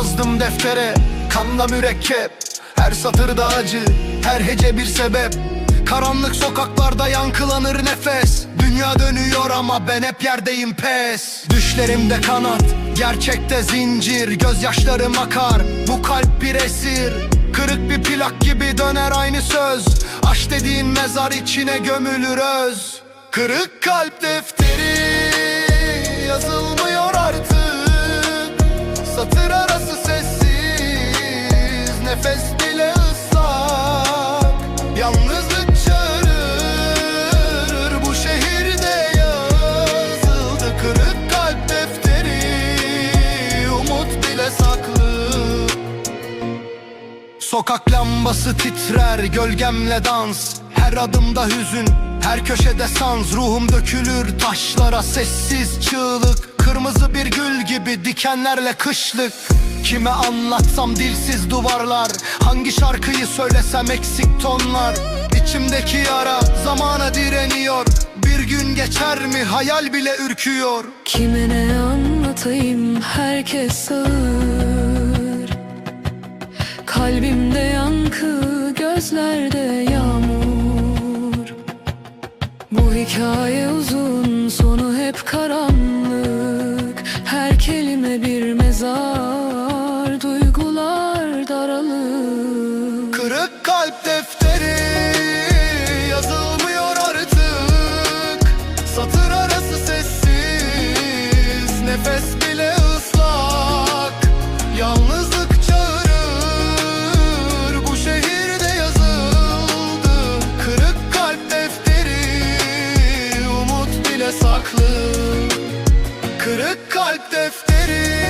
deftere Kanla mürekkep. Her satırda acı Her hece bir sebep. Karanlık sokaklarda yankılanır nefes. Dünya dönüyor ama ben hep yerdeyim pes. Düşlerimde kanat Gerçekte zincir. Gözyaşlarım akar Bu kalp bir esir. Kırık bir plak gibi döner aynı söz. Aş dediğin mezar içine gömülür öz. Kırık kalp defteri Yazılmıyor Saklı. Sokak lambası titrer gölgemle dans. Her adımda hüzün her köşede sans. Ruhum dökülür taşlara sessiz çığlık. Kırmızı bir gül gibi dikenlerle kışlık. Kime anlatsam dilsiz duvarlar. Hangi şarkıyı söylesem eksik tonlar. İçimdeki yara zamana direniyor. Bir gün geçer mi hayal bile ürküyor. Kime ne hayattayım herkes ağır Kalbimde yankı gözlerde yağmur. Bu hikaye uzun sonu hep karanlık. Her kelime bir mezar. Nefes bile ıslak. Yalnızlık çağırır Bu şehirde yazıldı. Kırık kalp defteri Umut bile saklı. Kırık kalp defteri.